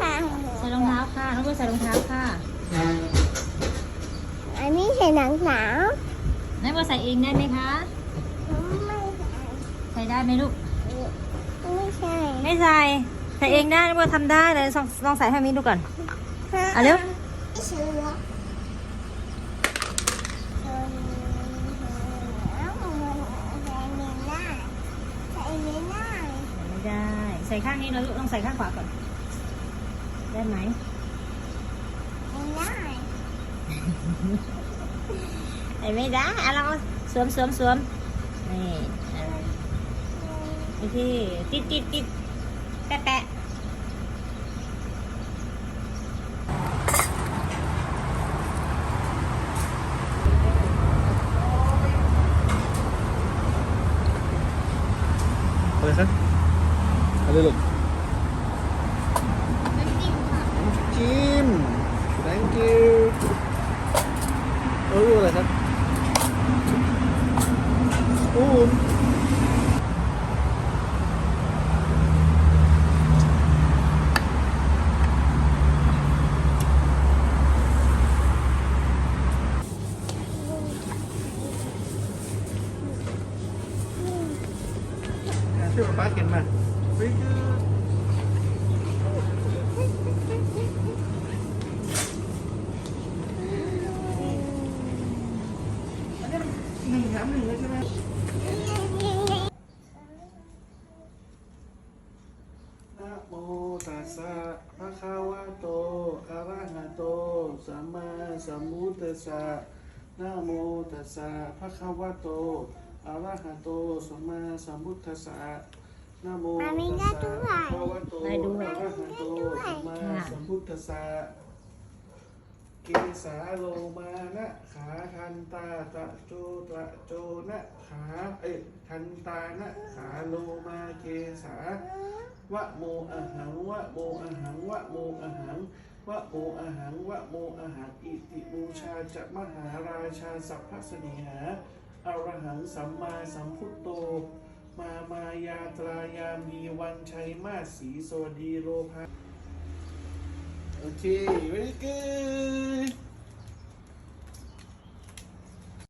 ค่ะน้องเบอร์ใส่รองเท้าค่ะอันนี้ใส่หนังหนาวน้องเบอร์ใส่เองได้ไหมคะ ไม่ใส่ใส่ได้ไหมลูก ไม่ใช่ไม่ใส่ ใส่เองได้น้องเบอร์ทำได้เลยลองลองใส่ให้มินดูก่อนเอาเร็ว ไม่เชื่อใส่ไม่ได้ไม่ได้ใส่ข้างนี้นะลูกลองใส่ข้างขวาก่อน ได้ไหมไม่ได้ใส่ไม่ได้อะลองเอาสวมสวมสวมนี่อะโอเคติดติดติดแปะแปะอะไรครับอะไรลูกไ chim thank you ừ là sao Uôn Sure, back in man. Very good. หนึ่งแถมหนึ่งเลยใช่ไหมนะโมตัสสะภะคะวะโตอะระหะโต สัมมาสัมพุทธัสสะนะโมตัสสะภะคะวะโตอะระหะโต สัมมาสัมพุทธัสสะนะโมตัสสะภะคะวะโตอะระหะโต สัมมาสัมพุทธัสสะ เกสาโลมานะขาทันตาตะโจตะโจนะขาเอ้ยทันตานะขาโลมาเกสาวะโมอะหังวะโมอะหังวะโมอะหังวะโมอะหังวะโมอะหังอิติบูชาจะมหาราชาสัพพสนิหาอรหังสัมมาสัมพุทโต มามายาตรายามีวันชัยมาศสีสวัสดีโลภะโอเค very good